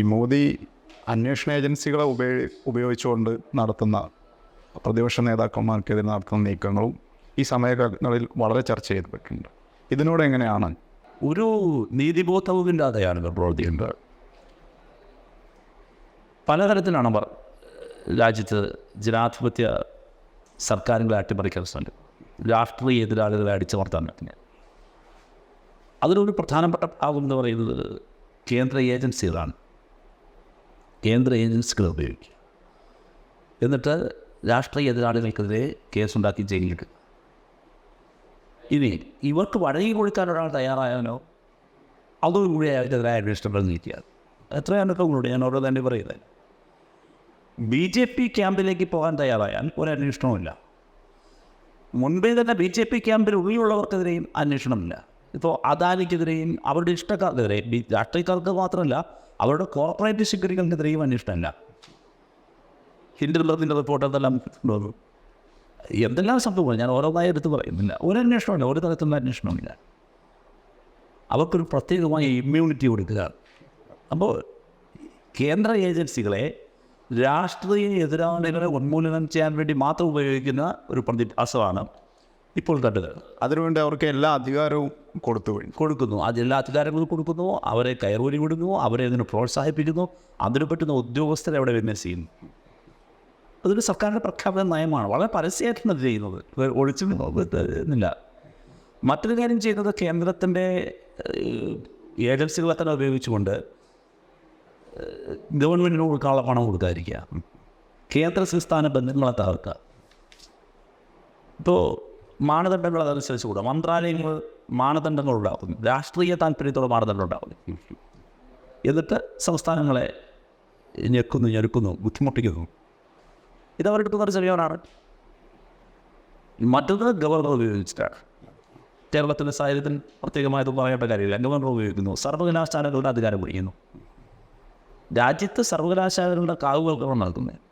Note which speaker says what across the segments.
Speaker 1: ഈ മോദി അന്വേഷണ ഏജൻസികളെ ഉപയോഗി ഉപയോഗിച്ചുകൊണ്ട് നടത്തുന്ന പ്രതിപക്ഷ നേതാക്കന്മാർക്കെതിരെ നടത്തുന്ന നീക്കങ്ങളും ഈ സമയങ്ങളിൽ വളരെ ചർച്ച ചെയ്തിട്ടുണ്ട്. ഇതിനോട് എങ്ങനെയാണ്?
Speaker 2: ഒരു നീതിബോധവുമില്ലാതെയാണ് ഇവർ പ്രവർത്തിക്കുന്നത്. പലതരത്തിലാണ് അവർ രാജ്യത്ത് ജനാധിപത്യ സർക്കാരുകളെ അട്ടിമറിക്കാൻ ശ്രമിക്കുന്നത് രാഷ്ട്രീയ എതിരാളികളെ അടിച്ചമർത്താൻ പറ്റുന്നത് അതിലൊരു പ്രധാനപ്പെട്ട ഭാഗം എന്ന് പറയുന്നത് കേന്ദ്ര ഏജൻസികളാണ്. കേന്ദ്ര ഏജൻസികളെ ഉപയോഗിക്കുക എന്നിട്ട് രാഷ്ട്രീയ എതിരാളികൾക്കെതിരെ കേസുണ്ടാക്കി ജയിലിലിടുക ഇനി ഇവർക്ക് വഴങ്ങി കൊടുക്കാൻ ഒരാൾ തയ്യാറായാലോ? അതുകൂടി അയാൾക്കെതിരായ അന്വേഷണങ്ങൾ നീക്കിയാൽ. എത്രയാണ് കൂടെ ഞാൻ ഓരോ തന്നെ പറയുന്നത്. ബി ജെ പി ക്യാമ്പിലേക്ക് പോകാൻ തയ്യാറായാൽ ഒരു അന്വേഷണവുമില്ല മുൻപേ തന്നെ ബി ജെ പി ക്യാമ്പിൽ ഉള്ളിലുള്ളവർക്കെതിരെയും അന്വേഷണമില്ല. ഇപ്പോൾ അദാനിക്കെതിരെയും അവരുടെ ഇഷ്ടക്കാർക്കെതിരെയും രാഷ്ട്രീയക്കാർക്ക് മാത്രമല്ല അവരുടെ കോർപ്പറേറ്റ് സെക്യൂരിറ്റികൾക്കെതിരെയും അന്വേഷണമല്ല ഹിന്ദുള്ളതിന്റെ റിപ്പോർട്ട് എന്തെല്ലാം കൊണ്ടുവന്നു എന്തെല്ലാം സംഭവങ്ങൾ ഞാൻ ഓരോന്നായി എടുത്ത് പറയുന്നില്ല ഒരു അന്വേഷണമില്ല ഒരു തരത്തിലുള്ള അന്വേഷണമില്ല അവർക്കൊരു പ്രത്യേകമായ ഇമ്മ്യൂണിറ്റി കൊടുക്കുക. അപ്പോൾ കേന്ദ്ര ഏജൻസികളെ രാഷ്ട്രീയ എതിരാളികളെ ഉന്മൂലനം ചെയ്യാൻ വേണ്ടി മാത്രം ഉപയോഗിക്കുന്ന ഒരു പ്രതിഭാസമാണ് ഇപ്പോൾ കണ്ടത്
Speaker 1: അതിനുവേണ്ടി അവർക്ക് എല്ലാ അധികാരവും കൊടുത്തു കൊടുക്കുന്നു.
Speaker 2: കൊടുക്കുന്നു അതെല്ലാ അധികാരങ്ങളും കൊടുക്കുന്നു. അവരെ കയറൂരി വിടുന്നു. അവരെ അതിന് പ്രോത്സാഹിപ്പിക്കുന്നു. അതിന് പറ്റുന്ന ഉദ്യോഗസ്ഥരെ അവിടെ വിന്യസിക്കുന്നു അതൊരു സർക്കാരിന്റെ പ്രഖ്യാപന നയമാണ്. വളരെ പരസ്യമായിട്ടാണ് അത് ചെയ്യുന്നത്. ഒളിച്ചു എന്നില്ല മറ്റൊരു കാര്യം ചെയ്യുന്നത് കേന്ദ്രത്തിന്റെ ഏജൻസികളെ തന്നെ ഉപയോഗിച്ചുകൊണ്ട് ഗവൺമെന്റിന് കൊടുക്കാനുള്ള പണം കൊടുക്കാതിരിക്കുക. കേന്ദ്ര സംസ്ഥാന ബന്ധങ്ങളെ തകർക്കുക. ഇപ്പോൾ മാനദണ്ഡങ്ങൾ അതനുസരിച്ച് കൂടുക മന്ത്രാലയങ്ങൾ മാനദണ്ഡങ്ങൾ ഉണ്ടാകുന്നു രാഷ്ട്രീയ താല്പര്യത്തോടെ മാനദണ്ഡം ഉണ്ടാകുന്നു എന്നിട്ട് സംസ്ഥാനങ്ങളെ ഞെക്കുന്നു ഞെരുക്കുന്നു ബുദ്ധിമുട്ടിക്കുന്നു. ഇത് അവരെടുക്കുന്ന ഒരു ചെറിയവനാണ്. മറ്റത് ഗവർണർ ഉപയോഗിച്ചിട്ടാണ്. കേരളത്തിന്റെ സാഹചര്യത്തിൽ പ്രത്യേകമായതും പറയേണ്ട കാര്യമില്ല. ഗവർണർ ഉപയോഗിക്കുന്നു. സർവകലാശാലകളുടെ അധികാരം പിടിക്കുന്നു രാജ്യത്ത് സർവകലാശാലകളുടെ കാവുകൾക്കാണ് നടക്കുന്നത്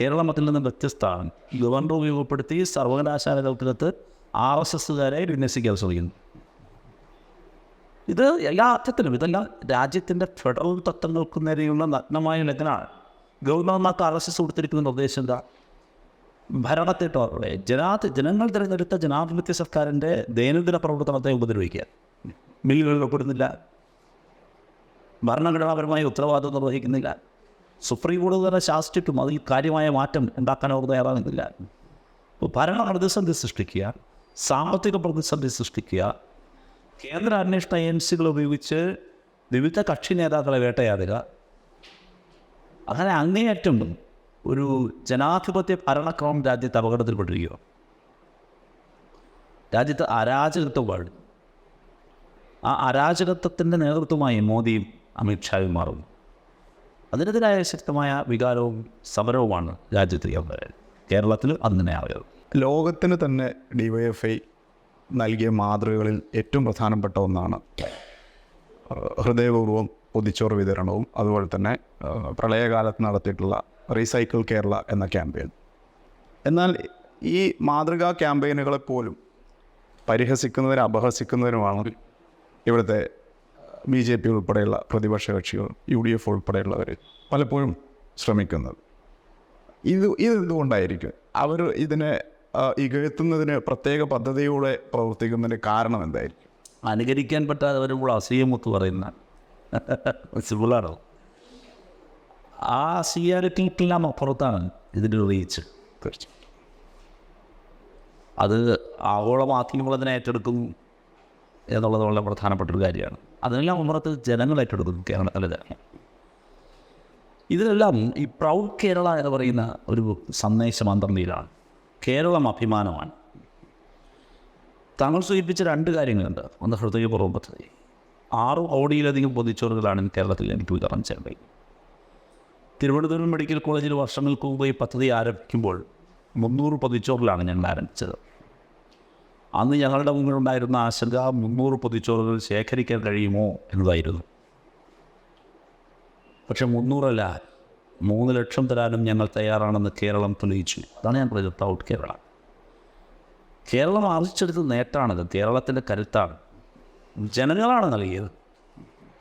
Speaker 2: കേരളം അതിൽ നിന്ന് വ്യത്യസ്തമാണ് ഗവർണർ ഉപയോഗപ്പെടുത്തി സർവകലാശാലകൾക്കകത്ത് ആർ എസ് എസ്സുകാരെ വിന്യസിക്കാൻ ശ്രമിക്കുന്നു. ഇത് എല്ലാ അർത്ഥത്തിലും ഇതെല്ലാം രാജ്യത്തിന്റെ ഫെഡറൽ തത്വങ്ങൾക്ക് നേരെയുള്ള നഗ്നമായ ലഗ്നാണ് ഗവർണർമാർക്ക് ആർ എസ് എസ് കൊടുത്തിരിക്കുന്ന നിർദ്ദേശം എന്താ? ഭരണത്തെ ടോറേ ജനാധി ജനങ്ങൾ തിരഞ്ഞെടുത്ത ജനാധിപത്യ സർക്കാരിന്റെ ദൈനംദിന പ്രവർത്തനത്തെ ഉപദ്രവിക്കുക. ബില്ലുകൾ ഒപ്പിടുന്നില്ല ഭരണഘടനാപരമായ ഉത്തരവാദിത്വം നിർവഹിക്കുന്നില്ല. സുപ്രീം കോടതി തന്നെ ശാസിച്ചിട്ടും അതിൽ കാര്യമായ മാറ്റം ഉണ്ടാക്കാൻ അവർ തയ്യാറാകുന്നില്ല. ഭരണ പ്രതിസന്ധി സൃഷ്ടിക്കുക സാമ്പത്തിക പ്രതിസന്ധി സൃഷ്ടിക്കുക കേന്ദ്ര അന്വേഷണ ഏജൻസികൾ ഉപയോഗിച്ച് വിവിധ കക്ഷി നേതാക്കളെ വേട്ടയാടുക അങ്ങനെ അങ്ങേയറ്റം ഒരു ജനാധിപത്യ ഭരണക്രമം രാജ്യത്ത് അപകടത്തിൽപ്പെട്ടിരിക്കുക രാജ്യത്ത് അരാജകത്വം വാഴും. ആ അരാജകത്വത്തിന്റെ നേതൃത്വമായി മോദിയും അമിത്ഷായും മാറുന്നു. അതിനെതിരായ ശക്തമായ വികാരവും സമരവുമാണ് രാജ്യത്ത് കേരളത്തിൽ അത് തന്നെ ആവുക
Speaker 1: ലോകത്തിന് തന്നെ ഡിവൈഎഫ്ഐ നൽകിയ മാതൃകകളിൽ ഏറ്റവും പ്രധാനപ്പെട്ട ഒന്നാണ് ഹൃദയപൂർവം പൊതിച്ചോറ് വിതരണവും അതുപോലെ തന്നെ പ്രളയകാലത്ത് നടത്തിയിട്ടുള്ള റീസൈക്കിൾ കേരള എന്ന ക്യാമ്പയിൻ എന്നാൽ ഈ മാതൃകാ ക്യാമ്പയിനുകളെ പോലും പരിഹസിക്കുന്നതിനും അപഹസിക്കുന്നതിനുമാണ് ഇവിടുത്തെ ബി ജെ പി ഉൾപ്പെടെയുള്ള പ്രതിപക്ഷ കക്ഷികൾ യു ഡി എഫ് ഉൾപ്പെടെയുള്ളവർ പലപ്പോഴും ശ്രമിക്കുന്നത്. ഇത് ഇത് എന്തുകൊണ്ടായിരിക്കും? അവർ ഇതിനെ ഇകഴ്ത്തുന്നതിന് പ്രത്യേക പദ്ധതിയോടെ പ്രവർത്തിക്കുന്നതിന് കാരണം എന്തായിരിക്കും?
Speaker 2: അനുകരിക്കാൻ പറ്റാതെ വരുമ്പോൾ അസൂയമൊത്ത് പറയുന്ന സിമ്പിളാണോ? ആ അസൂയാലിറ്റിക്കെല്ലാം അപ്പുറത്താണ് ഇതിന്റെ റീച്ച്
Speaker 1: തീർച്ചയായും.
Speaker 2: അത് ആഗോള മാധ്യമങ്ങൾ അതിനെ ഏറ്റെടുക്കുന്നു. എന്നുള്ളത് വളരെ പ്രധാനപ്പെട്ട ഒരു കാര്യമാണ്. അതിനെല്ലാം ഉമറത്ത് ജനങ്ങൾ ഏറ്റെടുക്കുന്നു കേരളത്തിലെ ജനങ്ങൾ ഇതിലെല്ലാം ഈ പ്രൗഡ് കേരള എന്ന് പറയുന്ന ഒരു സന്ദേശം അന്തർനീലാണ് കേരളം അഭിമാനമാണ്. താങ്കൾ സൂചിപ്പിച്ച രണ്ട് കാര്യങ്ങളുണ്ട്. ഒന്ന് ഹൃദയപൂർവം പദ്ധതി. ആറ് കോടിയിലധികം പൊതിച്ചോറുകളാണ് കേരളത്തിൽ എനിക്ക് വിതരണം ചെയ്യാൻ കഴിയും തിരുവനന്തപുരം മെഡിക്കൽ കോളേജിൽ വർഷങ്ങൾക്ക് മുമ്പ് ഈ പദ്ധതി ആരംഭിക്കുമ്പോൾ മുന്നൂറ് പൊതിച്ചോറിലാണ് ഞങ്ങൾ ആരംഭിച്ചത്. അന്ന് ഞങ്ങളുടെ മുന്നിലുണ്ടായിരുന്ന ആശങ്ക മുന്നൂറ് പൊതിച്ചോറുകൾ ശേഖരിക്കാൻ കഴിയുമോ എന്നതായിരുന്നു. പക്ഷെ മുന്നൂറല്ല മൂന്ന് ലക്ഷം തരാനും ഞങ്ങൾ തയ്യാറാണെന്ന് കേരളം തെളിയിച്ചു. അതാണ് ഞാൻ പറഞ്ഞത് ഔട്ട് കേരള. കേരളം ആർജിച്ചെടുത്ത നേട്ടമാണത് കേരളത്തിന്റെ കരുത്താണ്. ജനങ്ങളാണ് നൽകിയത്.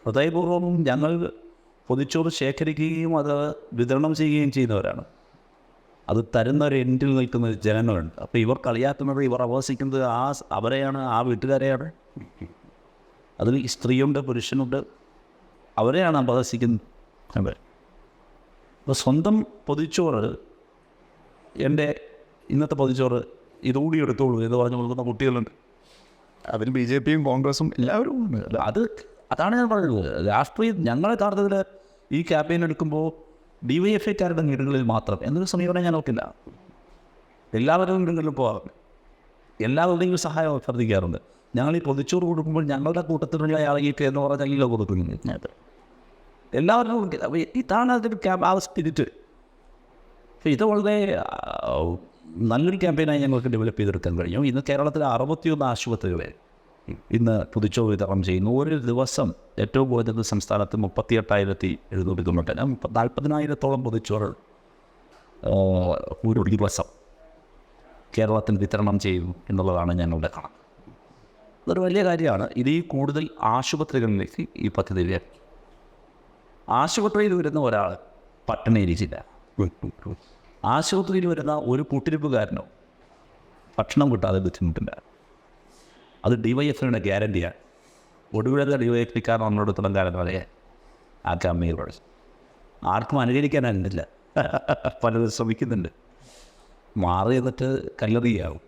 Speaker 2: ഹൃദയപൂർവം ഞങ്ങൾ പൊതിച്ചോറ് ശേഖരിക്കുകയും അത് വിതരണം ചെയ്യുകയും ചെയ്യുന്നവരാണ്. അത് തരുന്ന ഒരു എൻഡിൽ നിൽക്കുന്ന ജനങ്ങളുണ്ട്. അപ്പോൾ ഇവർ കളിയാക്കുന്നത് ഇവർ അപഹസിക്കുന്നത് ആ അവരെയാണ് ആ വീട്ടുകാരെയാണ്. അതിൽ സ്ത്രീയുണ്ട് പുരുഷനുണ്ട്. അവരെയാണ് അപഹസിക്കുന്നത്. അതെ. അപ്പോൾ സ്വന്തം പൊതിച്ചോറ് എന്റെ ഇന്നത്തെ പൊതിച്ചോറ് ഇതുകൂടി എടുത്തോളൂ എന്ന് പറഞ്ഞു കൊടുക്കുന്ന കുട്ടികളുണ്ട്.
Speaker 1: അതിൽ ബി ജെ പിയും കോൺഗ്രസും എല്ലാവരും ഉണ്ട്.
Speaker 2: അത് അതാണ് ഞാൻ പറയുന്നത് രാഷ്ട്രീയം ഞങ്ങളെ കാണുന്നതിൽ ഈ ക്യാമ്പയിൻ എടുക്കുമ്പോൾ ഡി വൈ എഫ് ഐക്കാരുടെ വീടുകളിൽ മാത്രം എന്നൊരു സമീപനം ഞാൻ നോക്കില്ല എല്ലാവരും വീടുകളിലും പോകാറുണ്ട് എല്ലാവരുടെയും സഹായം അഭ്യർത്ഥിക്കാറുണ്ട്. ഞങ്ങൾ ഈ പൊതിച്ചോറ് കൊടുക്കുമ്പോൾ ഞങ്ങളുടെ കൂട്ടത്തിലുള്ള ആളുകൾക്ക് എന്ന് പറഞ്ഞാൽ കൊടുക്കുന്നു എല്ലാവരും ഇതാണ് അതിന്റെ ആ സ്പിരിറ്റ്. ഇത് വളരെ നല്ലൊരു ക്യാമ്പയിനായി ഞങ്ങൾക്ക് ഡെവലപ്പ് ചെയ്തെടുക്കാൻ കഴിഞ്ഞു. ഇന്ന് കേരളത്തിലെ അറുപത്തിയൊന്ന് ആശുപത്രികളെ ഇന്ന് പുതുച്ചോ വിതരണം ചെയ്യുന്നു. ഒരു ദിവസം ഏറ്റവും കുറഞ്ഞത് സംസ്ഥാനത്ത് മുപ്പത്തി എട്ടായിരത്തി എഴുന്നൂറ്റി തൊണ്ണൂറ്റി മുപ്പത്തി നാൽപ്പതിനായിരത്തോളം പുതുച്ചോറ് ഒരു ദിവസം കേരളത്തിൽ വിതരണം ചെയ്യും എന്നുള്ളതാണ് ഞങ്ങളുടെ കണക്ക്. അതൊരു വലിയ കാര്യമാണ്. ഇത് ഈ കൂടുതൽ ആശുപത്രികളിലേക്ക് ഈ പദ്ധതി വ്യാപിക്കും ആശുപത്രിയിൽ വരുന്ന ഒരാൾ പട്ടിണിയിരിക്കില്ല ആശുപത്രിയിൽ വരുന്ന ഒരു കൂട്ടിരിപ്പുകാരനോ ഭക്ഷണം കിട്ടാതെ ബുദ്ധിമുട്ടില്ല. അത് ഡി വൈ എഫ് ഐയുടെ ഗ്യാരണ്ടിയാണ് ഒടുവിലത്തെ ഡി വൈ എഫ് ഐക്കാരൻ നമ്മളെടുത്തോളം കാലം വരെ ആ കമ്മിയിൽ പഠിച്ചു ആർക്കും അനുകരിക്കാനായിരുന്നില്ല പലരും ശ്രമിക്കുന്നുണ്ട്. മാറി എന്നിട്ട് കല്ലെറിയാവും.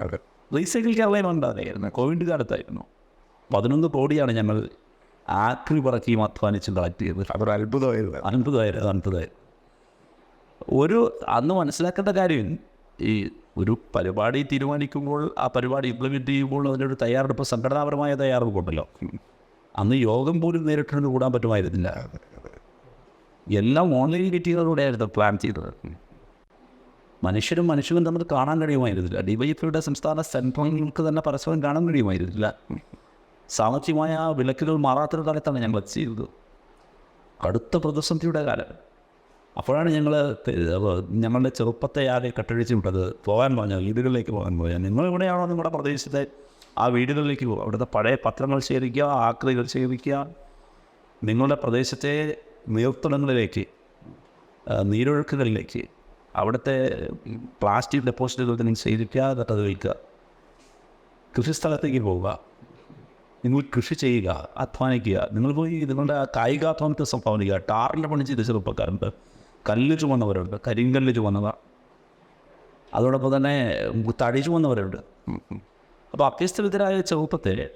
Speaker 1: അതെ.
Speaker 2: റീസൈക്കിൾ കേരളയും ഉണ്ടായിരുന്നു കോവിഡ് കാലത്തായിരുന്നു. പതിനൊന്ന് കോടിയാണ് ഞങ്ങൾ ആക്രി പറക്കിയും അധ്വാനിച്ച് കളക്ട്
Speaker 1: അതൊരു അത്ഭുതമായിരുന്നു.
Speaker 2: അത്ഭുതമായിരുന്നു അത്ഭുതമായിരുന്നു. ഒരു അന്ന് മനസ്സിലാക്കേണ്ട കാര്യം ഈ ഒരു പരിപാടി തീരുമാനിക്കുമ്പോൾ ആ പരിപാടി ഇംപ്ലിമെന്റ് ചെയ്യുമ്പോൾ അതിനൊരു തയ്യാറെടുപ്പ് സംഘടനാപരമായ തയ്യാറെടുപ്പുണ്ടല്ലോ അന്ന് യോഗം പോലും നേരിട്ട് കൂടാൻ പറ്റുമായിരുന്നില്ല. എല്ലാം ഓൺലൈൻ മീറ്റിങ്ങുകളിലൂടെയായിരുന്നു പ്ലാൻ ചെയ്തത്. മനുഷ്യരും മനുഷ്യരും തമ്മിൽ കാണാൻ കഴിയുമായിരുന്നില്ല. ഡി വൈ എഫിയുടെ സംസ്ഥാന സെൻട്രങ്ങൾക്ക് തന്നെ പരസ്പരം കാണാൻ കഴിയുമായിരുന്നില്ല. സാമ്പത്തികമായ വിലക്കുകൾ മാറാത്തൊരു കാലത്താണ് ഞങ്ങൾ ചെയ്തത്. കടുത്ത പ്രതിസന്ധിയുടെ കാലം. അപ്പോഴാണ് ഞങ്ങൾ ഞങ്ങളുടെ ചെറുപ്പത്തെ ആരെ കട്ടഴിച്ച് വിട്ടത് പോകാൻ പറഞ്ഞു വീടുകളിലേക്ക് പോകാൻ പോയാൽ നിങ്ങൾ ഇവിടെയാണോ നിങ്ങളുടെ പ്രദേശത്തെ ആ വീടുകളിലേക്ക് പോകുക അവിടുത്തെ പഴയ പത്രങ്ങൾ ശേഖരിക്കുക ആക്രികൾ ശേഖരിക്കുക. നിങ്ങളുടെ പ്രദേശത്തെ നീർത്തടങ്ങളിലേക്ക് നീരൊഴുക്കുകളിലേക്ക് അവിടുത്തെ പ്ലാസ്റ്റിക് ഡെപ്പോസിറ്റുകൾ നിങ്ങൾ ശേഖരിക്കുക എന്നിട്ട് അത് വിൽക്കുക. കൃഷിസ്ഥലത്തേക്ക് പോവുക. നിങ്ങൾ കൃഷി ചെയ്യുക അധ്വാനിക്കുക. നിങ്ങൾ പോയി നിങ്ങളുടെ കായികാധ്വാനത്തെ സംഭാവന ടാറിന്റെ പണി ചെയ്ത ചെറുപ്പക്കാരുണ്ട്. കല്ല് ചുമന്നവരുണ്ട് കരിങ്കല്ല് ചുമന്നവർ അതോടൊപ്പം തന്നെ തടി ചുമന്നവരുണ്ട് അപ്പോൾ അഭ്യസ്തവിധരായ ചെറുപ്പത്തെ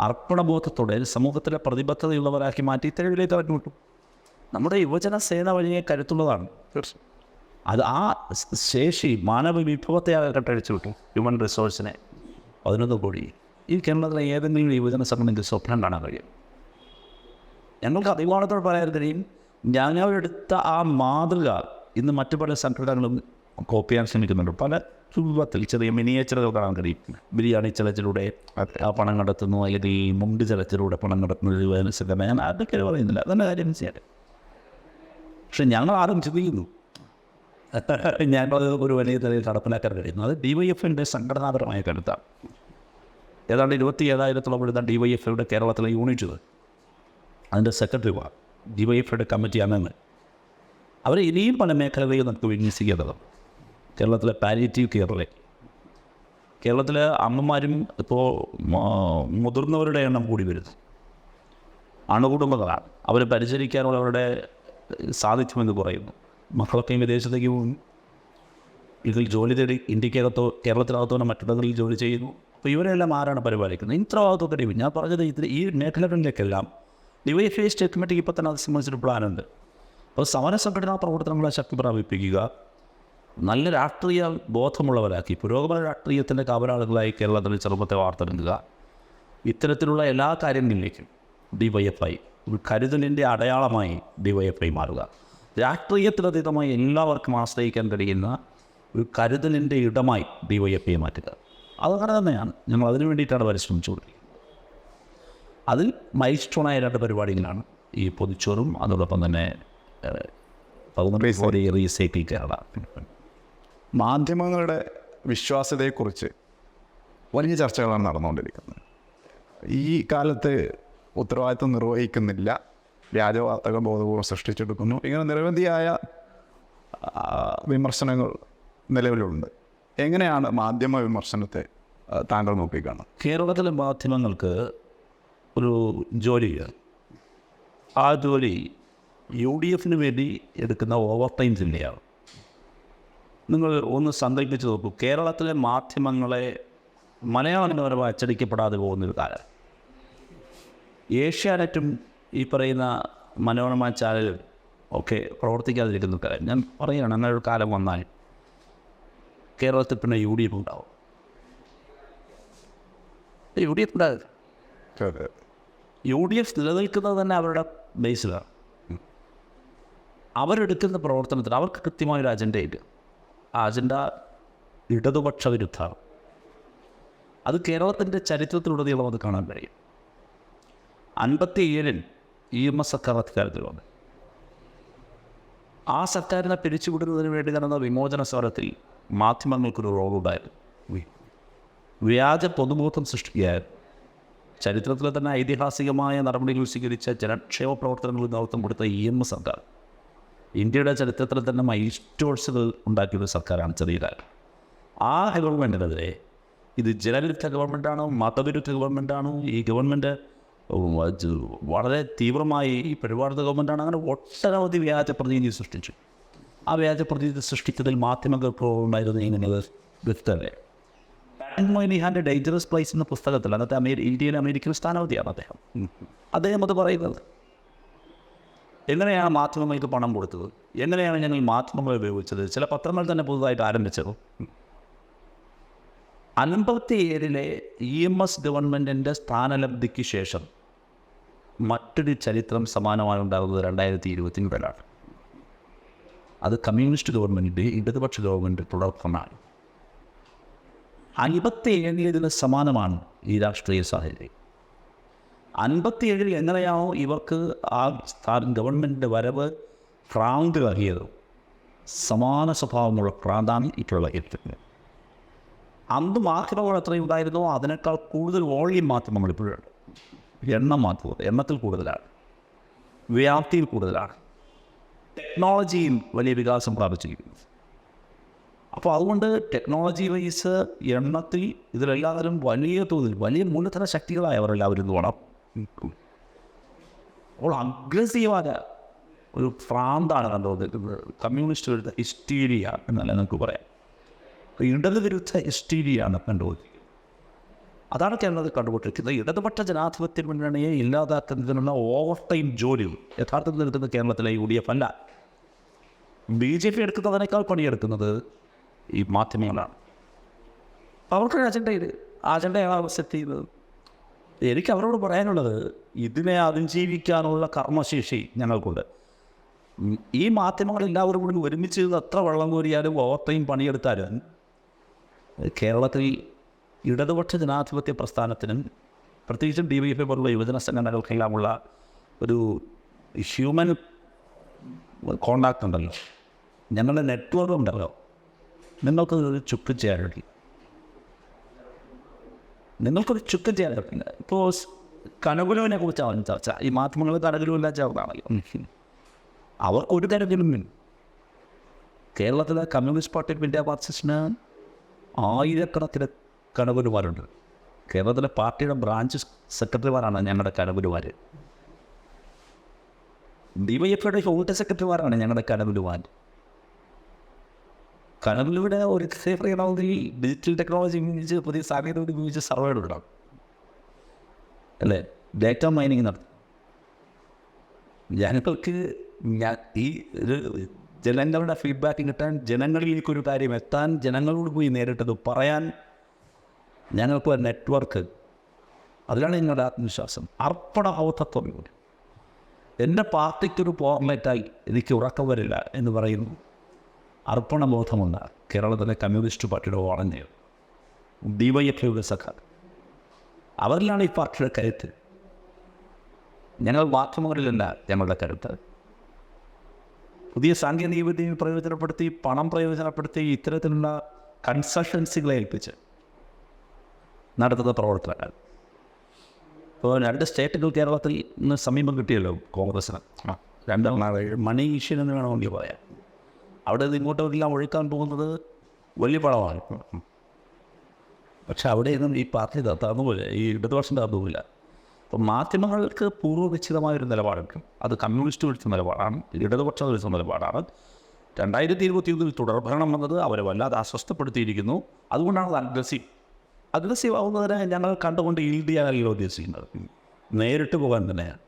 Speaker 2: അർപ്പണബോധത്തോടെ സമൂഹത്തിലെ പ്രതിബദ്ധതയുള്ളവരാക്കി മാറ്റി തെരുവിലേക്ക് അവർക്ക് വിട്ടു നമ്മുടെ യുവജന സേന വലിയ കരുത്തുള്ളതാണ്. അത് ആ ശേഷി മാനവ വിഭവത്തെ കെട്ടഴിച്ചു വിട്ടു ഹ്യൂമൻ റിസോഴ്സിനെ അതിനൊന്നും കൂടി. ഈ കേരളത്തിലെ ഏതെങ്കിലും യുവജന സംഘടനയ്ക്ക് സ്വപ്നം കാണാൻ കഴിയും. ഞങ്ങൾക്ക് അഭിമാനത്തോട് പറയാൻ ഞങ്ങളെടുത്ത ആ മാതൃക ഇന്ന് മറ്റു പല സംഘടനകളും കോപ്പി ചെയ്യാൻ ശ്രമിക്കുന്നുണ്ട്. പല രൂപത്തിൽ ചെറിയ മിനിയേച്ചറുകൾ കാണാൻ കഴിയും. ബിരിയാണി ചലച്ചിലൂടെ ആ പണം കണ്ടെത്തുന്നു അല്ലെങ്കിൽ ഈ മുണ്ട് ചലച്ചിലൂടെ പണം കണ്ടെത്തുന്നു സംഘടന ഞാൻ അതൊക്കെ പറയുന്നില്ല. അതന്നെ കാര്യം ചെയ്യാൻ പക്ഷെ ഞങ്ങൾ ആരും ചിന്തിക്കുന്നു. ഞാൻ ഒരു വലിയ നിലയിൽ നടപ്പിലാക്കാൻ കഴിയുന്നു. അത് ഡി വൈ എഫിന്റെ സംഘടനാപരമായ കരുത്താണ്. ഏതാണ്ട് ഇരുപത്തി ഏഴായിരത്തോളം വരുന്ന ഡി വൈ എഫിയുടെ കേരളത്തിലെ യൂണിറ്റ് അതിന്റെ സെക്രട്ടറിമാർ ഡി കമ്മിറ്റിയാണെന്ന്. അവർ ഇനിയും പല മേഖലകളിൽ നമുക്ക് വിന്യസിക്കേണ്ടത് കേരളത്തിലെ പാലിയേറ്റീവ് കെയറിലെ. കേരളത്തിലെ അമ്മമാരും ഇപ്പോൾ മുതിർന്നവരുടെ എണ്ണം കൂടി വരുന്നു. അണുകുടുംബങ്ങളാണ്. അവരെ പരിചരിക്കാനുള്ള അവരുടെ സാധിക്കുമെന്ന് പറയുന്നു മക്കളൊക്കെയും വിദേശത്തേക്ക് പോകുന്നു ഇതിൽ ജോലി തേടി ഇന്ത്യക്കകത്തോ കേരളത്തിനകത്തോ മറ്റിടങ്ങളിൽ ജോലി ചെയ്യുന്നു. അപ്പോൾ ഇവരെല്ലാം ആരാണ് പരിപാലിക്കുന്നത്? ഇത്ര ഭാഗത്തൊക്കെ ഞാൻ പറഞ്ഞത് ഇത്ര ഈ മേഖലകളിലേക്കെല്ലാം ഡിവൈഎഫ്ഐ സ്റ്റേറ്റ് കമ്മിറ്റിക്ക് ഇപ്പോൾ തന്നെ അത് സംബന്ധിച്ചൊരു പ്ലാനുണ്ട് അപ്പോൾ സമര സംഘടനാ പ്രവർത്തനങ്ങളെ ശക്തി പ്രാപിപ്പിക്കുക നല്ല രാഷ്ട്രീയ ബോധമുള്ളവരാക്കി പുരോഗമന രാഷ്ട്രീയത്തിന്റെ കാവലാളുകളായി കേരളത്തിൽ ചെറുപ്പത്തെ വാർത്തെടുക്കുക. ഇത്തരത്തിലുള്ള എല്ലാ കാര്യങ്ങളിലേക്കും ഡിവൈഎഫ്ഐ ഒരു കരുതലിന്റെ അടയാളമായി ഡിവൈഎഫ്ഐ മാറുക. രാഷ്ട്രീയത്തിലതീതമായി എല്ലാവർക്കും ആശ്രയിക്കാൻ കഴിയുന്ന ഒരു കരുതലിന്റെ ഇടമായി ഡിവൈഎഫ്ഐ മാറ്റുക. അതങ്ങനെ തന്നെയാണ് ഞങ്ങൾ അതിനു വേണ്ടിയിട്ടാണ് പരിശ്രമിച്ചുകൊണ്ടിരിക്കുന്നത്. അതിൽ മൈൽ സ്റ്റോണായ രണ്ട് പരിപാടികളാണ് ഈ പൊതിച്ചോറും അതോടൊപ്പം തന്നെ റീസൈക്കിൾ കേരള
Speaker 1: മാധ്യമങ്ങളുടെ വിശ്വാസ്യതയെക്കുറിച്ച് വലിയ ചർച്ചകളാണ് നടന്നുകൊണ്ടിരിക്കുന്നത്. ഈ കാലത്ത് ഉത്തരവാദിത്വം നിർവഹിക്കുന്നില്ല. വ്യാജവാർത്തകൾ ബോധപൂർവം സൃഷ്ടിച്ചെടുക്കുന്നു. ഇങ്ങനെ നിരവധിയായ വിമർശനങ്ങൾ നിലവിലുണ്ട്. എങ്ങനെയാണ് മാധ്യമ വിമർശനത്തെ താങ്കൾ നോക്കിക്കാണുന്നത്?
Speaker 2: കേരളത്തിലെ മാധ്യമങ്ങൾക്ക് ഒരു ജോലിയാണ് ആ ജോലി യു ഡി എഫിന് വേണ്ടി എടുക്കുന്ന ഓവർ ടൈം ജില്ലയാണ് നിങ്ങൾ ഒന്ന് സങ്കല്പിച്ച് നോക്കൂ. കേരളത്തിലെ മാധ്യമങ്ങളെ മലയാള മനോരമ അച്ചടിക്കപ്പെടാതെ പോകുന്നൊരു കാലം. ഏഷ്യാനെറ്റും ഈ പറയുന്ന മനോരമ ചാനലും ഒക്കെ പ്രവർത്തിക്കാതിരിക്കുന്ന കാര്യം ഞാൻ പറയുകയാണ് അങ്ങനെ ഒരു കാലം വന്നാൽ കേരളത്തിൽ പിന്നെ യു ഡി എഫ് ഉണ്ടാവും. യു ഡി എഫ് ഉണ്ടാകും യു ഡി എഫ് നിലനിൽക്കുന്നത് തന്നെ അവരുടെ ബേസിലാണ്. അവരെടുക്കുന്ന പ്രവർത്തനത്തിൽ അവർക്ക് കൃത്യമായൊരു അജണ്ടയില്ല ആ അജണ്ട ഇടതുപക്ഷ വിരുദ്ധമാണ്. അത് കേരളത്തിന്റെ ചരിത്രത്തിലുടനീളം അത് കാണാൻ കഴിയും. അൻപത്തി ഏഴിൽ ഇ എം എസ് സർക്കാർ അധികാരത്തിൽ വന്നു. ആ സർക്കാരിനെ പിരിച്ചുവിടുന്നതിന് വേണ്ടി നടന്ന വിമോചന സമരത്തിൽ മാധ്യമങ്ങൾക്കൊരു റോളുണ്ടായിരുന്നു വ്യാജ പൊതുബോധം സൃഷ്ടിക്കുകയായിരുന്നു. ചരിത്രത്തിലെ തന്നെ ഐതിഹാസികമായ നടപടികൾ സ്വീകരിച്ച ജനക്ഷേമ പ്രവർത്തനങ്ങളിൽ നേതൃത്വം കൊടുത്ത ഇ എം സർക്കാർ ഇന്ത്യയുടെ ചരിത്രത്തിൽ തന്നെ മൈസ്റ്റോഴ്സുകൾ ഉണ്ടാക്കിയൊരു സർക്കാരാണ് ചെറിയ ആ ഗവൺമെന്റിനെതിരെ ഇത് ജനവിരുദ്ധ ഗവൺമെന്റാണോ മതവിരുദ്ധ ഗവൺമെന്റാണോ ഈ ഗവൺമെന്റ് വളരെ തീവ്രമായി ഈ പരിപാടിത ഗവൺമെന്റാണ് അങ്ങനെ ഒട്ടനവധി വ്യാജ പ്രതിനിധി സൃഷ്ടിച്ചു. ആ വ്യാജ പ്രതിനിധി സൃഷ്ടിച്ചതിൽ മാധ്യമങ്ങൾക്ക് ഉണ്ടായിരുന്നു ഇങ്ങനെ വ്യക്തമല്ലേ? മൊയ്നിഹാന്റെ ഡേഞ്ചറസ് പ്ലേസ് എന്ന പുസ്തകത്തിൽ അന്നത്തെ അമേരി ഇന്ത്യയിലെ അമേരിക്കൻ സ്ഥാനാപതിയാണ് അദ്ദേഹം. അദ്ദേഹം അത് പറയുന്നത് എങ്ങനെയാണ് മാധ്യമങ്ങൾക്ക് പണം കൊടുത്തത്? എങ്ങനെയാണ് ഞങ്ങൾ മാധ്യമങ്ങൾ ഉപയോഗിച്ചത്? ചില പത്രങ്ങൾ തന്നെ പുതുതായിട്ട് ആരംഭിച്ചത്. അൻപത്തി ഏഴിലെ ഇ എം എസ് ഗവൺമെന്റിന്റെ സ്ഥാനലബ്ധിക്ക് ശേഷം മറ്റൊരു ചരിത്രം സമാനമായി ഉണ്ടാകുന്നത് രണ്ടായിരത്തി ഇരുപത്തി മുതലാണ് അത് കമ്മ്യൂണിസ്റ്റ് ഗവൺമെന്റിന്റെ ഇടതുപക്ഷ ഗവൺമെന്റ് തുടർന്നാണ് അൻപത്തി ഏഴിന് സമാനമാണ് ഈ രാഷ്ട്രീയ സാഹചര്യം. അൻപത്തി ഏഴിൽ എങ്ങനെയാണോ ഇവർക്ക് ആ ഗവൺമെന്റിന്റെ വരവ് ഭ്രാന്തിളകിയത് സമാന സ്വഭാവമുള്ള പ്രാന്താണ് ഇപ്പോഴുള്ള എത്തുന്നത് അന്ന് മാധ്യമങ്ങൾ എത്രയും ഉണ്ടായിരുന്നോ അതിനേക്കാൾ കൂടുതൽ വോളിയം മാധ്യമങ്ങൾ ഇപ്പോഴുണ്ട് എണ്ണം മാധ്യമം എണ്ണത്തിൽ കൂടുതലാണ്. വ്യാപ്തിയിൽ കൂടുതലാണ്. ടെക്നോളജിയിൽ വലിയ വികാസം പ്രാപിച്ചിരിക്കുന്നു. അപ്പോൾ അതുകൊണ്ട് ടെക്നോളജി വൈസ് എണ്ണത്തിൽ ഇതിലെല്ലാവരും വലിയ തോതിൽ വലിയ മൂലധന ശക്തികളായി അവരെല്ലാവരും ഇത് വേണം. അപ്പോൾ അഗ്രസീവായ ഒരു ഭ്രാന്താണ് കണ്ടുകൊണ്ടിരിക്കുന്നത് കമ്മ്യൂണിസ്റ്റുകളുടെ ഹിസ്റ്റീരിയ എന്നല്ല നമുക്ക് പറയാം. ഇടത് വിരുദ്ധ ഹിസ്റ്റീരിയാണ് കണ്ടോ അതാണ് കേരളത്തിൽ കണ്ടുകൊണ്ടിരിക്കുന്നത്. ഇടതുപക്ഷ ജനാധിപത്യ മുന്നണിയെ ഇല്ലാതാക്കുന്നതിനുള്ള ഓവർ ടൈം ജോലിയും യഥാർത്ഥത്തിൽ എടുക്കുന്ന കേരളത്തിലെ യു ഡി എഫ് അല്ല. ബി ജെ പി എടുക്കുന്നതിനേക്കാൾ പണിയെടുക്കുന്നത് ഈ മാധ്യമങ്ങളാണ് അവർക്കൊരു അജണ്ടയിൽ അജണ്ടയാണ് സെറ്റ് ചെയ്യുന്നത്? എനിക്ക് അവരോട് പറയാനുള്ളത് ഇതിനെ അതിജീവിക്കാനുള്ള കർമ്മശേഷി ഞങ്ങൾക്കുണ്ട്. ഈ മാധ്യമങ്ങൾ എല്ലാവരും കൂടി ഒരുമിച്ച് എത്ര വെള്ളം കോരിയാലും ഓവർടൈം പണിയെടുത്താലും കേരളത്തിൽ ഇടതുപക്ഷ ജനാധിപത്യ പ്രസ്ഥാനത്തിനും പ്രത്യേകിച്ചും ഡി വൈ എഫ് പോലുള്ള യുവജന സംഘടനകൾക്കെല്ലാമുള്ള ഒരു ഹ്യൂമൻ കോണ്ടാക്ട് ഉണ്ടല്ലോ. ഞങ്ങളുടെ നെറ്റ്വർക്ക് ഉണ്ടല്ലോ. നിങ്ങൾക്ക് ഒരു ചുക്ക് ചെയ്യാൻ നിങ്ങൾക്കൊരു ചുക്ക് ചെയ്യാൻ ഇപ്പോൾ കനകുലുവിനെ കുറിച്ചാണ് ചർച്ച. ഈ മാധ്യമങ്ങൾ കനകുലുവിനെ ചേർന്നാണല്ലോ. അവർക്ക് ഒരു തരത്തിലും കേരളത്തിലെ കമ്മ്യൂണിസ്റ്റ് പാർട്ടി ഓഫ് ഇന്ത്യ മാർക്സിസ്റ്റിന് ആയിരക്കണക്കിന് കനകുലുമാരുണ്ട്. കേരളത്തിലെ പാർട്ടിയുടെ ബ്രാഞ്ച് സെക്രട്ടറിമാരാണ് ഞങ്ങളുടെ കനകുലുമാർ ഡി വൈ എഫ് ഐയുടെ യൂണിറ്റ് സെക്രട്ടറിമാരാണ് ഞങ്ങളുടെ കനകുലുമാർ കനവിലൂടെ ഒരു സേഫ് ചെയ്യണമെങ്കിൽ ഡിജിറ്റൽ ടെക്നോളജി ഉപയോഗിച്ച് പുതിയ സാങ്കേതികത ഉപയോഗിച്ച് സർവേഡ് ഇടണം അല്ലേ? ഡേറ്റ മൈനിങ് നടത്തും ജനങ്ങൾക്ക് ഞാൻ ഈ ഒരു ജനങ്ങളുടെ ഫീഡ്ബാക്ക് കിട്ടാൻ ജനങ്ങളിലേക്കൊരു കാര്യം എത്താൻ ജനങ്ങളോട് പോയി നേരിട്ടത് പറയാൻ ഞങ്ങൾക്ക് ഒരു നെറ്റ്വർക്ക് അതിലാണ് ഞങ്ങളുടെ ആത്മവിശ്വാസം. അർപ്പണബോധത്വം എന്റെ പാർട്ടിക്കൊരു ഫോർമാറ്റായി എനിക്ക് ഉറക്കം വരില്ല എന്ന് പറയുന്നു. അർപ്പണബോധമുണ്ട്. കേരളത്തിലെ കമ്മ്യൂണിസ്റ്റ് പാർട്ടിയുടെ ഓറഞ്ഞ് ഡി വൈ എഫ് യുടെ സഖാർ അവരിലാണ് ഈ പാർട്ടിയുടെ കരുത്ത്. ഞങ്ങൾ മാധ്യമങ്ങളിലല്ല ഞങ്ങളുടെ കരുത്ത്. പുതിയ സാങ്കേതിക വിദ്യ പ്രയോജനപ്പെടുത്തി പണം പ്രയോജനപ്പെടുത്തി ഇത്തരത്തിലുള്ള കൺസൾട്ടൻസികളെ ഏൽപ്പിച്ച് നടത്തുന്ന പ്രവർത്തനങ്ങൾ. ഇപ്പോൾ രണ്ട് സ്റ്റേറ്റുകൾ കേരളത്തിൽ ഇന്ന് സമീപം കിട്ടിയല്ലോ കോൺഗ്രസ്സിന്. രണ്ടാം മണി ഈഷ്യൻ എന്ന് വേണമെങ്കിൽ പറയാം. അവിടെ നിന്ന് ഇങ്ങോട്ടെല്ലാം ഒഴുക്കാൻ പോകുന്നത് വലിയ പണമാണ്. പക്ഷെ അവിടെ നിന്നും ഈ പാർട്ടി തന്നുമില്ല ഈ ഇടതുപക്ഷം തന്നുമില്ല അപ്പം മാധ്യമങ്ങൾക്ക് പൂർവനിശ്ചിതമായൊരു നിലപാടുണ്ട്. അത് കമ്മ്യൂണിസ്റ്റ് വിളിച്ച നിലപാടാണ് ഇടതുപക്ഷം വിളിച്ച നിലപാടാണ്. രണ്ടായിരത്തി ഇരുപത്തി ഒന്നിൽ തുടർഭരണം വന്നത് അവരെ വല്ലാതെ അസ്വസ്ഥപ്പെടുത്തിയിരിക്കുന്നു. അതുകൊണ്ടാണ് അത് അഗ്രസീവ്. അഗ്രസീവ് ആവുന്നതിനെ ഞങ്ങൾ കണ്ടുകൊണ്ട് ഈൽഡ് ചെയ്യാനല്ലോ ഉദ്ദേശിക്കുന്നത്. നേരിട്ട് പോകാൻ തന്നെയാണ്.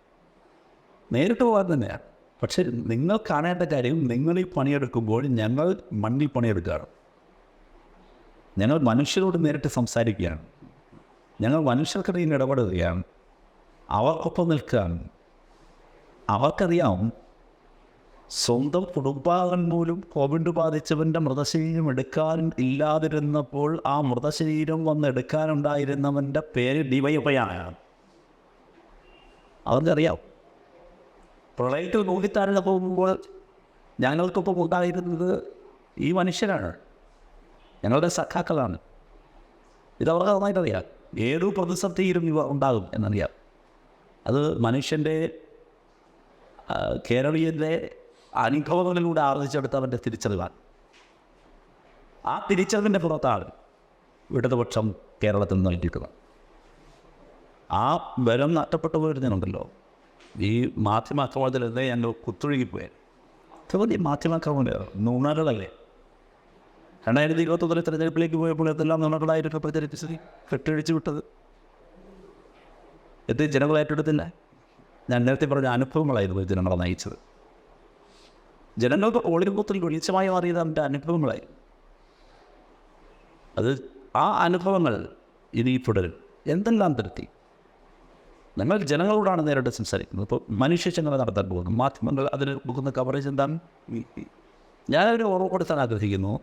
Speaker 2: നേരിട്ട് പോകാൻ തന്നെയാണ്. പക്ഷേ നിങ്ങൾ കാണേണ്ട കാര്യം നിങ്ങൾ ഈ പണിയെടുക്കുമ്പോൾ ഞങ്ങൾ മണ്ണിൽ പണിയെടുക്കുകയാണ് ഞങ്ങൾ മനുഷ്യരോട് നേരിട്ട് സംസാരിക്കുകയാണ്. ഞങ്ങൾ മനുഷ്യർക്കിടയിൽ ഇടപെടുകയാണ് അവർക്കൊപ്പം നിൽക്കുകയാണ് അവർക്കറിയാം സ്വന്തം കുടുംബാംഗൻ പോലും കോവിഡ് ബാധിച്ചവന്റെ മൃതശരീരം എടുക്കാൻ ഇല്ലാതിരുന്നപ്പോൾ ആ മൃതശരീരം വന്ന് എടുക്കാനുണ്ടായിരുന്നവന്റെ പേര് ഡിവൈഫയാണ് അവർക്കറിയാം. പ്രളയത്തിൽ നോക്കിത്താരുന്ന പോകുമ്പോൾ ഞങ്ങൾക്കൊപ്പം ഉണ്ടായിരുന്നത് ഈ മനുഷ്യരാണ്. ഞങ്ങളുടെ സഖാക്കളാണ്. ഇതവർക്ക് നന്നായിട്ടറിയാം. ഏതു പ്രതിസന്ധിയിലും ഇവ ഉണ്ടാകും എന്നറിയാം. അത് മനുഷ്യന്റെ കേരളീയന്റെ അനുഭവങ്ങളിലൂടെ ആർജിച്ചെടുത്ത അവന്റെ തിരിച്ചറിവാണ്. ആ തിരിച്ചറിവിന്റെ പുറത്താണ് ഇടതുപക്ഷം കേരളത്തിൽ നൽകിയിട്ടുള്ളത് ആ ബലം നഷ്ടപ്പെട്ടു പോയിരുന്നുണ്ടല്ലോ ഈ മാധ്യമാക്രമണത്തിൽ എന്നെ ഞങ്ങൾ കുത്തൊഴുകിപ്പോയി അത്രമതി മാധ്യമാക്രമണ നുണകളല്ലേ രണ്ടായിരത്തി ഇരുപത്തൊന്നിലെ തെരഞ്ഞെടുപ്പിലേക്ക് പോയപ്പോൾ എന്തെല്ലാം നുണകളായിരുന്നു പ്രചരിപ്പിച്ചത്? കെട്ടഴിച്ചു വിട്ടത്. എത്തി ജനങ്ങൾ ഏറ്റെടുത്തില്ല. ഞാൻ നേരത്തെ പറഞ്ഞ അനുഭവങ്ങളായിരുന്നു ജനങ്ങളെ നയിച്ചത്. ജനങ്ങൾക്ക് ഓളിരൂപത്തിൽ വെളിച്ചമായി മാറിയത് അവന്റെ അനുഭവങ്ങളായി. അത് ആ അനുഭവങ്ങൾ ഇനി തുടരും. എന്തെല്ലാം തിരുത്തി ഞങ്ങൾ ജനങ്ങളോടാണ് നേരിട്ട് സംസാരിക്കുന്നത്. ഇപ്പോൾ മനുഷ്യ ചങ്ങല നടത്താൻ പോകുന്നു. മാധ്യമങ്ങൾ അതിന് കൊടുക്കുന്ന കവറേജ് എന്താണ്? ഞാനൊരു ഓർമ്മ കൊടുത്താൻ ആഗ്രഹിക്കുന്നു.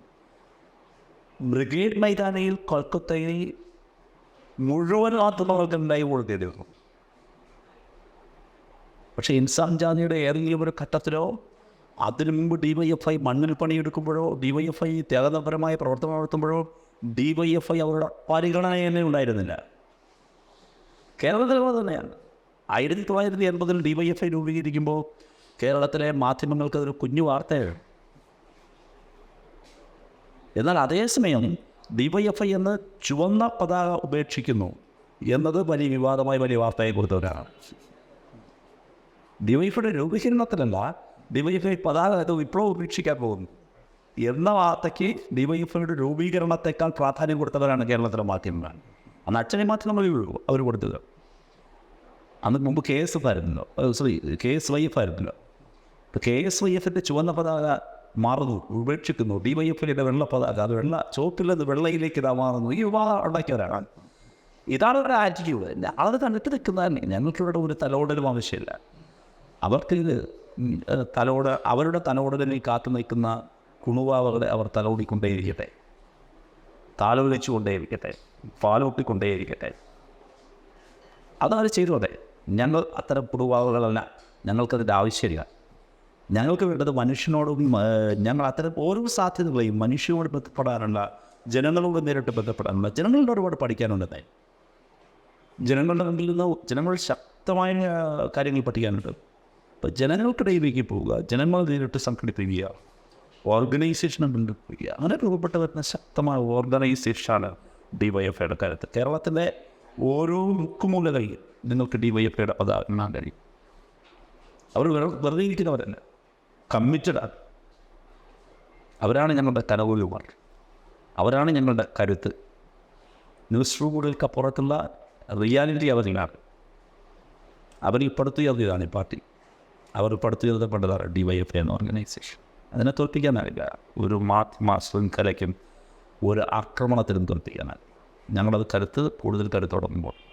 Speaker 2: ബ്രിഗേഡ് മൈതാനിയിൽ കൊൽക്കത്തയിൽ മുഴുവൻ മാധ്യമങ്ങൾക്കും ലൈവ് വന്നു പക്ഷേ ഇൻസാൻ ജാതിയുടെ ഏതെങ്കിലും ഒരു ഘട്ടത്തിലോ അതിനു മുമ്പ് ഡി വൈ എഫ് ഐ മണ്ണിൽ പണിയെടുക്കുമ്പോഴോ ഡി വൈ എഫ് ഐ ത്യാഗപരമായ പ്രവർത്തനം നടത്തുമ്പോഴോ ഡി വൈ എഫ് ഐ അവരുടെ പരിഗണന തന്നെ ഉണ്ടായിരുന്നില്ല. കേരളത്തിൽ തന്നെയാണ്. ആയിരത്തി തൊള്ളായിരത്തി എൺപതിൽ ഡി വൈ എഫ് ഐ രൂപീകരിക്കുമ്പോൾ കേരളത്തിലെ മാധ്യമങ്ങൾക്ക് അതൊരു കുഞ്ഞു വാർത്തയാണ്. എന്നാൽ അതേസമയം ഡി വൈ എഫ് ഐ എന്ന് ചുവന്ന പതാക ഉപേക്ഷിക്കുന്നു എന്നത് വലിയ വിവാദമായി വലിയ വാർത്തയെ കൊടുത്തവരാണ്. ഡി വൈ എഫിയുടെ രൂപീകരണത്തിലല്ല ഡി വൈ എഫ് ഐ പതാക അത് വിപ്ലവം ഉപേക്ഷിക്കാൻ പോകുന്നു. എന്ന വാർത്തയ്ക്ക് ഡി വൈ എഫ് ഐയുടെ രൂപീകരണത്തെക്കാൾ പ്രാധാന്യം കൊടുത്തവരാണ് കേരളത്തിലെ മാധ്യമങ്ങൾ. അന്ന് അച്ഛനെ ഉള്ളൂ അവർ കൊടുത്തത്. അന്ന് മുമ്പ് കെ എസ് എഫ് ആയിരുന്നല്ലോ. Sorry K S Y F ആയിരുന്നല്ലോ. കെ എസ് വൈ എഫിന്റെ ചുവന്ന പതാക മാറുന്നു ഉപേക്ഷിക്കുന്നു. ഡി വൈ എഫിന്റെ വെള്ള പതാക അത് വെള്ള ചുവപ്പിൽ നിന്ന് വെള്ളയിലേക്ക് ഇതാ മാറുന്നു. ഈ വിവാഹം ഉണ്ടാക്കിയവരാണ്. ഇതാണ് ഒരു ആറ്റിറ്റ്യൂഡ് അത് കണ്ടിട്ട് നിൽക്കുന്നതന്നെ ഞങ്ങൾക്കിവിടെ ഒരു തലോടലും ആവശ്യമില്ല. അവർക്ക് തലോട് അവരുടെ തലോടലിൽ കാത്തു നിൽക്കുന്ന കുണുവാവകളെ അവർ തലോടിക്കൊണ്ടേയിരിക്കട്ടെ. താലോലിച്ചുകൊണ്ടേയിരിക്കട്ടെ. പാലോട്ടിക്കൊണ്ടേയിരിക്കട്ടെ. അതവർ ചെയ്തോട്ടെ ഞങ്ങൾ അത്തരം പുടുവാളുകളല്ല. ഞങ്ങൾക്കതിന്റെ ആവശ്യമില്ല. ഞങ്ങൾക്ക് വേണ്ടത് മനുഷ്യനോടും ഞങ്ങൾ അത്തരം ഓരോ സാധ്യതകളെയും മനുഷ്യനോട് ബന്ധപ്പെടാനുള്ള ജനങ്ങളോട് നേരിട്ട് ബന്ധപ്പെടാനുള്ള ജനങ്ങളുടെ ഒരുപാട് പഠിക്കാനുണ്ടെന്നേ ജനങ്ങളുടെ മുമ്പിൽ നിന്ന് ജനങ്ങൾ ശക്തമായ കാര്യങ്ങൾ പഠിക്കാനുണ്ട്. അപ്പോൾ ജനങ്ങൾക്കിടയിലേക്ക് പോവുക ജനങ്ങൾ നേരിട്ട് സംഘടിപ്പിക്കുക ഓർഗനൈസേഷനെ ബന്ധപ്പെടുക അങ്ങനെ രൂപപ്പെട്ട് വരുന്ന ശക്തമായ ഓർഗനൈസേഷനാണ് ഡി വൈ എഫ് ഐയുടെ കാര്യത്തിൽ. കേരളത്തിന്റെ ഓരോ മുക്കുമൂലകളിൽ നിങ്ങൾക്ക് ഡി വൈ എഫ് ഐയുടെ പതാക കാണാൻ കഴിയും അവർ വെറു- വെറുതെ ഇരിക്കുന്നവരല്ല കമ്മിറ്റഡാണ് അവരാണ് ഞങ്ങളുടെ കനകൂലുമാർ അവരാണ് ഞങ്ങളുടെ കരുത്ത്. ന്യൂസ് റൂമുകൾക്ക് അപ്പുറത്തുള്ള റിയാലിറ്റി അവരിലാണ് അവർ ഇപ്പടുത്തുയർത്തിയതാണ് ഈ പാർട്ടി. അവർ ഇപ്പടുത്തുയർത്തപ്പെട്ടതാണ് ഡി വൈ എഫ് എന്ന ഓർഗനൈസേഷൻ അതിനെ തോൽപ്പിക്കാനാവില്ല. ഒരു മാധ്യമ ശൃംഖലയ്ക്കും ഒരു ആക്രമണത്തിനും തോൽപ്പിക്കാനാവില്ല. ഞങ്ങളത് കരുത്ത് കൂടുതൽ കരുത്തോടെ മുമ്പോട്ട്